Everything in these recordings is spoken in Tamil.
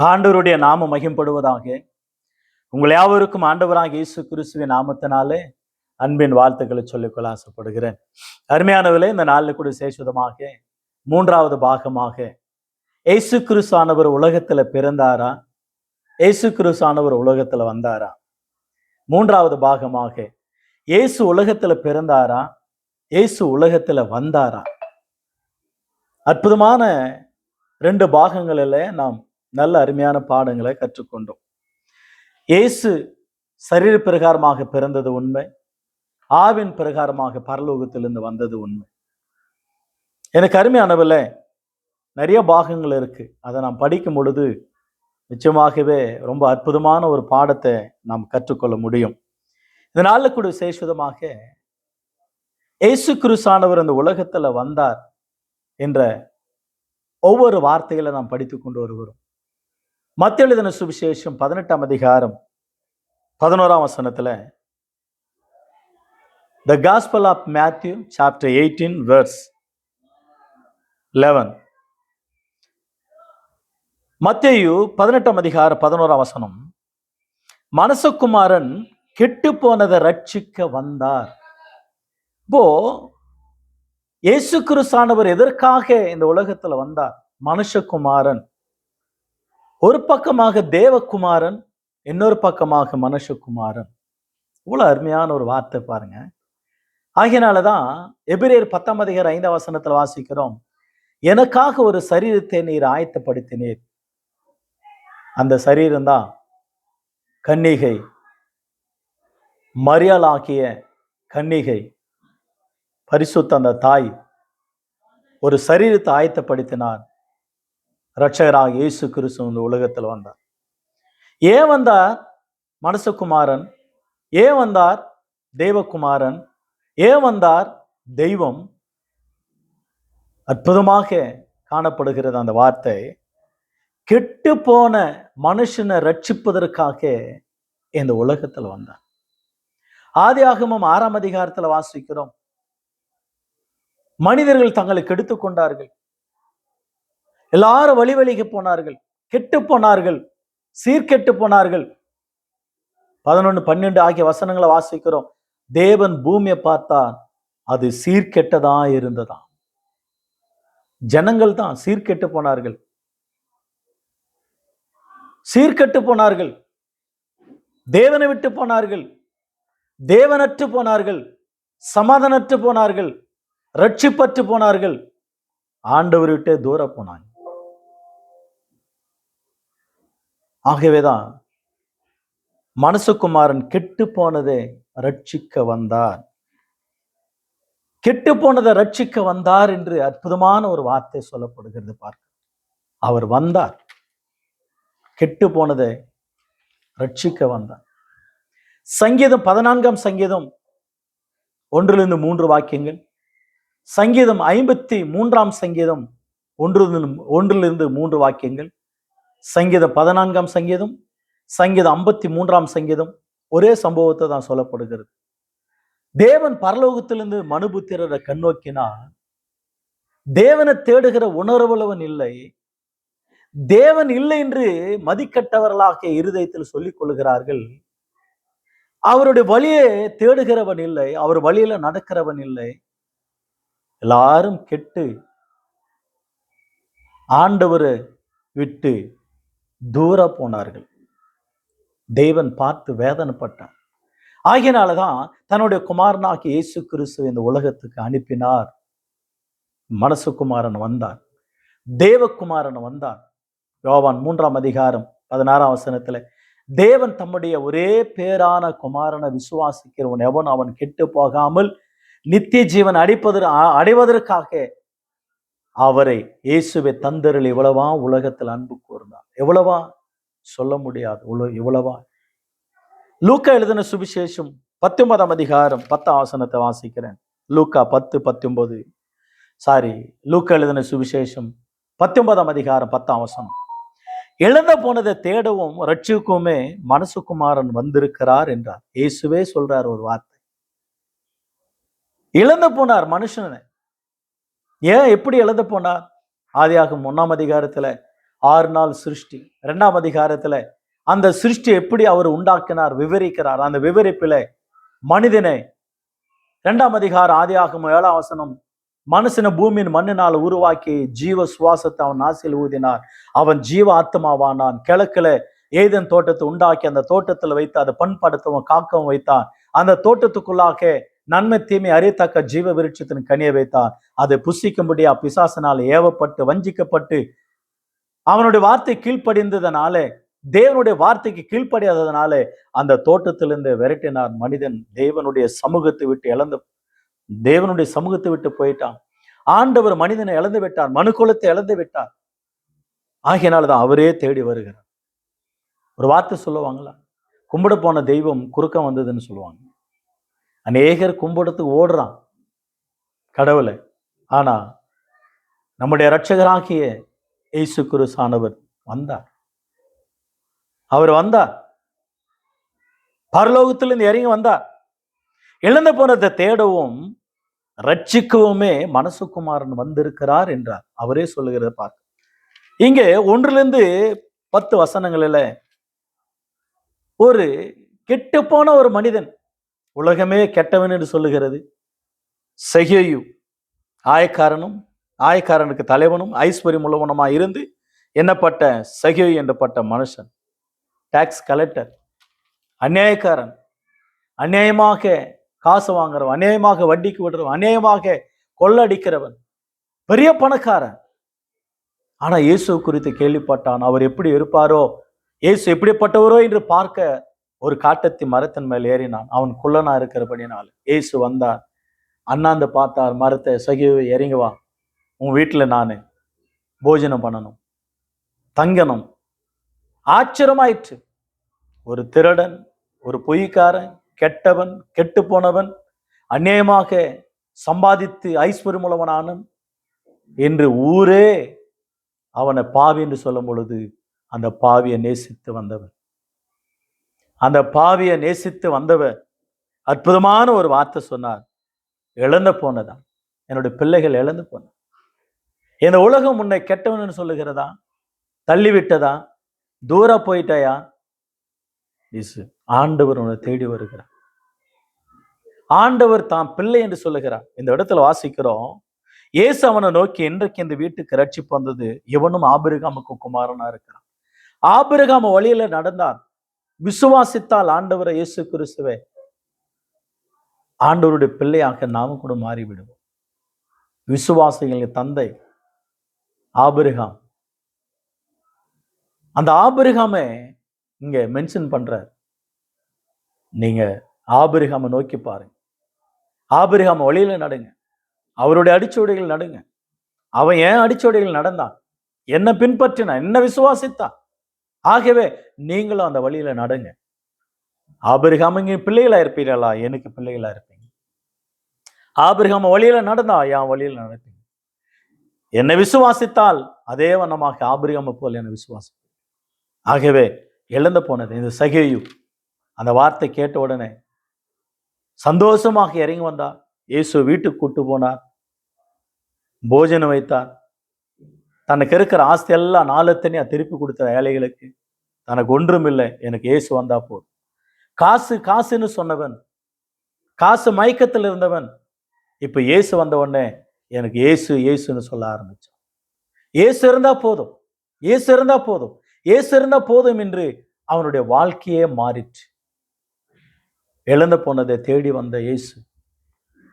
ஆண்டவருடைய நாம மகிம்படுவதாக. உங்கள் யாவருக்கும் ஆண்டவராக இயேசு கிறிஸ்துவின் நாமத்தினாலே அன்பின் வாழ்த்துக்களை சொல்லிக்கொள்ள ஆசைப்படுகிறேன். அருமையானவர்களே இந்த நாளில் கூட சேசுதமாக மூன்றாவது பாகமாக இயேசு கிறிஸ்துவானவர் உலகத்தில் பிறந்தாரா? இயேசு கிறிஸ்துவானவர் உலகத்தில் வந்தாரா? மூன்றாவது பாகமாக இயேசு உலகத்தில் பிறந்தாரா? இயேசு உலகத்தில் வந்தாரா? அற்புதமான ரெண்டு பாகங்களில் நாம் நல்ல அருமையான பாடங்களை கற்றுக்கொண்டோம். இயேசு சரீர பிரகாரமாக பிறந்தது உண்மை. ஆவின் பிரகாரமாக பரலோகத்திலிருந்து வந்தது உண்மை. எனக்கு அருமையானவில் நிறைய பாகங்கள் இருக்கு. அதை நாம் படிக்கும் பொழுது நிச்சயமாகவே ரொம்ப அற்புதமான ஒரு பாடத்தை நாம் கற்றுக்கொள்ள முடியும். இதனால் கூட விசேஷமாக இயேசு குருசானவர் இந்த உலகத்தில் வந்தார் என்ற ஒவ்வொரு வார்த்தைகளை நாம் படித்து கொண்டு வருகிறோம். மத்திய எழுதின சுவிசேஷம் பதினெட்டாம் அதிகாரம் பதினோராம் வசனத்தில் the gospel of Matthew chapter eighteen verse eleven மத்தேயு பதினெட்டாம் அதிகாரம் பதினோராம் வசனம் மனசகுமாரன் கெட்டு போனதை ரட்சிக்க வந்தார். இப்போ இயேசு கிறிஸ்தானவர் எதற்காக இந்த உலகத்தில் வந்தார்? மனுஷகுமாரன். ஒரு பக்கமாக தேவகுமாரன் இன்னொரு பக்கமாக மனுஷகுமாரன். இவ்வளோ அருமையான ஒரு வார்த்தை பாருங்க. ஆகையினாலதான் எபிரேர் பத்தாம் அதிகார ஐந்தாம் வசனத்தில் வாசிக்கிறோம் எனக்காக ஒரு சரீரத்தை நீர் ஆயத்தப்படுத்தினீர். அந்த சரீரம் தான் கன்னிகை மரியாளாகிய கன்னிகை பரிசுத்த அந்த தாய் ஒரு சரீரத்தை ஆயத்தப்படுத்தினார். ரட்சகராக இயேசு கிறிஸ்து இந்த உலகத்தில் வந்தார். ஏன் வந்தார்? மனசகுமாரன். ஏன் வந்தார்? தேவகுமாரன். ஏன் வந்தார்? தெய்வம். அற்புதமாக காணப்படுகிறது அந்த வார்த்தை. கெட்டு போன மனுஷனை ரட்சிப்பதற்காக இந்த உலகத்தில் வந்தார். ஆதியாகமம் ஆறாம் அதிகாரத்துல வாசிக்கிறோம். மனிதர்கள் தங்களை கெடுத்து கொண்டார்கள். எல்லாரும் வழி வழிக்கு போனார்கள். கெட்டு போனார்கள். சீர்கெட்டு போனார்கள். பதினொன்று பன்னெண்டு ஆகிய வசனங்களை வாசிக்கிறோம். தேவன் பூமியை பார்த்தான் அது சீர்கெட்டதா இருந்ததா? ஜனங்கள் தான் சீர்கெட்டு போனார்கள். சீர்கெட்டு போனார்கள். தேவனை விட்டு போனார்கள். தேவனற்று போனார்கள். சமாதானற்று போனார்கள். ரட்சிப்பற்று போனார்கள். ஆண்டவர் விட்டே தூர போனாங்க ஆகவேதான் மனசுக்குமாரன் கெட்டு போனதை ரட்சிக்க வந்தார். கெட்டு போனதை ரட்சிக்க வந்தார் என்று அற்புதமான ஒரு வார்த்தை சொல்லப்படுகிறது பார்க்க. அவர் வந்தார். கெட்டு போனதை ரட்சிக்க வந்தார். சங்கீதம் பதினான்காம் சங்கீதம் ஒன்றிலிருந்து மூன்று வாக்கியங்கள். சங்கீதம் ஐம்பத்தி மூன்றாம் சங்கீதம் ஒன்றிலிருந்து ஒன்றிலிருந்து மூன்று வாக்கியங்கள். சங்கீதம் பதினான்காம் சங்கீதம் சங்கீதம் ஐம்பத்தி மூன்றாம் சங்கீதம் ஒரே சம்பவத்தை தான் சொல்லப்படுகிறது. தேவன் பரலோகத்திலிருந்து மனுபுத்திரரை கண்ணோக்கினா தேவனை தேடுகிற உணர்வுள்ளவன் இல்லை. தேவன் இல்லை என்று மதிக்கட்டவர்களாக இருதயத்தில் சொல்லிக் கொள்கிறார்கள். அவருடைய வழியை தேடுகிறவன் இல்லை அவர் வழியில நடக்கிறவன் இல்லை. எல்லாரும் கெட்டு ஆண்டவரை விட்டு தூர போனார்கள். தேவன் பார்த்து வேதனைப்பட்டான். ஆகியனால தான் தன்னுடைய குமாரனாகி இயேசு கிறிஸ்து இந்த உலகத்துக்கு அனுப்பினார். மனசுக்குமாரன் வந்தார் தேவகுமாரன் வந்தார் யோவான் மூன்றாம் அதிகாரம் பதினாறாம் வசனத்துல தேவன் தம்முடைய ஒரே பேரான குமாரனை விசுவாசிக்கிறவன் எவன் அவன் கெட்டு போகாமல் நித்திய ஜீவன் அடிப்பதற்கு அடைவதற்காக அவரை இயேசுவை தந்தரில் எவ்வளவா உலகத்தில் அன்பு கூர்ந்தார். எவ்வளவா சொல்ல முடியாது. உல இவ்வளவா லூக்கா எழுதின சுவிசேஷம் பத்தொன்பதாம் அதிகாரம் பத்தாம் ஆசனத்தை வாசிக்கிறேன். லூக்கா பத்து பத்தொன்பது. சாரி லூக்கா எழுதின சுவிசேஷம் பத்தொன்பதாம் அதிகாரம் பத்தாம் அவசனம் இழந்த போனதை தேடவும் ரட்சிக்குமே மனசுக்குமாரன் வந்திருக்கிறார் என்றார். இயேசுவே சொல்றார் ஒரு வார்த்தை. இழந்து போனார் மனுஷனை. ஏன் எப்படி எழுத போனார் ஆதியாகும் ஒன்றாம் அதிகாரத்தில் ஆறு நாள் சிருஷ்டி ரெண்டாம் அதிகாரத்தில் அந்த சிருஷ்டி எப்படி அவர் உண்டாக்கினார் விவரிக்கிறார். அந்த விவரிப்பில் மனிதனை ரெண்டாம் அதிகார ஆதியாகும் ஏழாம் வசனம் மனுஷனை பூமியின் மண்ணினால் உருவாக்கி ஜீவ சுவாசத்தை அவன் ஆசையில் ஊதினார் அவன் ஜீவ ஆத்மாவானான். கிழக்குல ஏதன் தோட்டத்தை உண்டாக்கி அந்த தோட்டத்தில் வைத்து அதை பண்படுத்தவும் காக்கவும் வைத்தான். அந்த தோட்டத்துக்குள்ளாக நன்மை தீமை அறியத்தக்க ஜீவ விருட்சத்தின் கனியை வைத்தான் அதை புசிக்கும்படியா பிசாசனால் ஏவப்பட்டு வஞ்சிக்கப்பட்டு அவனுடைய வார்த்தை கீழ்ப்படிந்ததனால தேவனுடைய வார்த்தைக்கு கீழ்ப்படியாததுனால அந்த தோட்டத்திலிருந்து விரட்டினார் மனிதன். தேவனுடைய சமூகத்தை விட்டு இழந்து தேவனுடைய சமூகத்தை விட்டு போயிட்டான். ஆண்டவர் மனிதனை இழந்து விட்டார் மனுக்குலத்தை இழந்து விட்டார். ஆகையினால தான் அவரே தேடி வருகிறார். ஒரு வார்த்தை சொல்லுவாங்களா கும்பிட போன தெய்வம் குறுக்க வந்ததுன்னு சொல்லுவாங்க. அநேகர் கும்பிடத்துக்கு ஓடுறான் கடவுளை. ஆனா நம்முடைய ரட்சகராகிய இயேசு குருசானவர் வந்தார். அவர் வந்தார். பரலோகத்திலிருந்து இறங்கி வந்தார். இழந்து போனதை தேடவும் ரட்சிக்கவுமே மனசுக்குமாரன் வந்திருக்கிறார் என்றார். அவரே சொல்லுகிறத பார்க்க. இங்கே ஒன்றிலிருந்து பத்து வசனங்களில் ஒரு கெட்டுப்போன ஒரு மனிதன் உலகமே கெட்டவன் என்று சொல்லுகிறது. செகையு ஆயக்காரனும் ஆயக்காரனுக்கு தலைவனும் ஐஸ்வர்யம் உள்ளவனுமா இருந்து என்னப்பட்ட சகியு என்றப்பட்ட மனுஷன். டாக்ஸ் கலெக்டர் அநியாயக்காரன் அநியாயமாக காசு வாங்குறவன் அநியாயமாக வட்டிக்கு விடுறவன் அநியாயமாக கொள்ளடிக்கிறவன் பெரிய பணக்காரன். ஆனா இயேசு குறித்து கேள்விப்பட்டான் அவர் எப்படி இருப்பாரோ இயேசு எப்படிப்பட்டவரோ என்று பார்க்க ஒரு காட்டத்தி மரத்தின் மேல் ஏறினான். அவன் குள்ளனா இருக்கிறபடினால் இயேசு வந்தார். அண்ணாந்து பார்த்தார் மரத்தை சகிவை இறங்கி வா. உன் வீட்டில் நான் போஜனம் பண்ணணும். தங்கணும். ஆச்சரியமாயிற்று. ஒரு திருடன் ஒரு பொய்க்காரன் கெட்டவன் கெட்டு போனவன் அந்நியமாக சம்பாதித்து ஐஸ்வர்யமுள்ளவனானன் என்று ஊரே அவனை பாவி என்று சொல்லும் பொழுது அந்த பாவியை நேசித்து வந்தவன். அந்த பாவியை நேசித்து வந்தவர் அற்புதமான ஒரு வார்த்தை சொன்னார். இழந்து போனதா என்னுடைய பிள்ளைகள் இழந்து போன இந்த உலகம் உன்னை கெட்டவனு சொல்லுகிறதா? தள்ளிவிட்டதா? தூர போயிட்டாயா? இசு ஆண்டவர் உன்னை தேடி வருகிறார். ஆண்டவர் தாம் பிள்ளை என்று சொல்லுகிறார். இந்த இடத்துல வாசிக்கிறோம். இயேசு அவனை நோக்கி இன்றைக்கு இந்த வீட்டுக்கு ரட்சிப்பு வந்தது. இவனும் ஆபிரகாமுக்கு குமாரனா இருக்கிறான். ஆபிரகாம வழியில நடந்தான். விசுவாசித்தால் ஆண்டவரை இயேசு கிறிஸ்துவே. ஆண்டவருடைய பிள்ளையாக நாம கூட மாறிவிடுவோம். விசுவாசிகளின் தந்தை ஆபிரகாம். அந்த ஆபிரகாமே இங்க மென்ஷன் பண்றார். நீங்க ஆபிரகாம நோக்கி பாருங்க. ஆபிரகாம வழியில நடுங்க. அவருடைய அடிச்சுவடைகள் நடுங்க. அவன் ஏன் அடிச்சுவடைகள் நடந்தான்? என்ன பின்பற்றினான்? என்ன விசுவாசித்தான்? ஆகவே நீங்களும் அந்த வழியில நடங்க. ஆபிரகாமங்க பிள்ளைகளா இருப்பீர்களா? எனக்கு பிள்ளைகளா இருப்பீங்க. ஆபிரகாம வழியில நடந்தா என் வழியில நடப்பீங்க. என்னை விசுவாசித்தால் அதே வண்ணமாக ஆபிரகாம போல் என்னை விசுவாசி ஆகவே இழந்து போனது இந்த சகேயு அந்த வார்த்தை கேட்ட உடனே சந்தோஷமாக இறங்கி வந்தார். இயேசு வீட்டுக்கு கூட்டு போனார். போஜனம் வைத்தார். தனக்கு இருக்கிற ஆஸ்தி எல்லாம் தனியாக திருப்பி கொடுத்த ஏழைகளுக்கு தனக்கு ஒன்றும் இல்லை எனக்கு இயேசு வந்தா போதும். காசு காசுன்னு சொன்னவன் காசு மயக்கத்தில் இருந்தவன் இப்போ இயேசு வந்த உடனே எனக்கு இயேசு இயேசுன்னு சொல்ல ஆரம்பிச்சான். ஏசு இருந்தா போதும் இயேசு இருந்தா போதும் இயேசு இருந்தா போதும் என்று அவனுடைய வாழ்க்கையே மாறிற்று. இழந்து போனதை தேடி வந்த இயேசு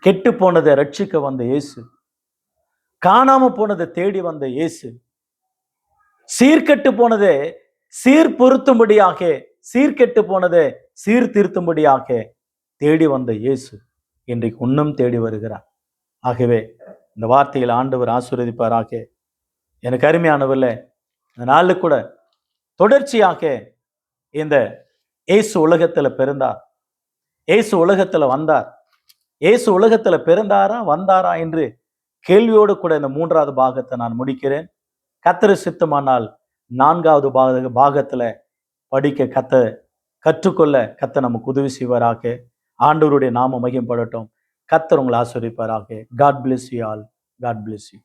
கெட்டு போனதை ரட்சிக்க வந்த இயேசு காணாம போனதை தேடி வந்த இயேசு சீர்கெட்டு போனதை சீர்பொருத்தும்படியாக சீர்கெட்டு போனதை சீர்திருத்தும்படியாக தேடி வந்த இயேசு இன்றைக்கு இன்னும் தேடி வருகிறார். ஆகவே இந்த வார்த்தையில் ஆண்டவர் ஆசீர்வதிப்பாராக. எனக்கு அருமையானவர்ல இந்த நாளில் கூட தொடர்ச்சியாக இந்த இயேசு உலகத்தில் பிறந்தார். இயேசு உலகத்தில் வந்தார். இயேசு உலகத்தில் பிறந்தாரா வந்தாரா என்று கேள்வியோடு கூட இந்த மூன்றாவது பாகத்தை நான் முடிக்கிறேன். கத்தரு சித்தமானால் நான்காவது பாக பாகத்தில் படிக்க கத்த கற்றுக்கொள்ள கத்த நமக்கு உதவி செய்வாராக. ஆண்டவருடைய நாம மகிம்படட்டும் கத்தர் உங்களை ஆசிரியப்பாராக God bless you all God bless you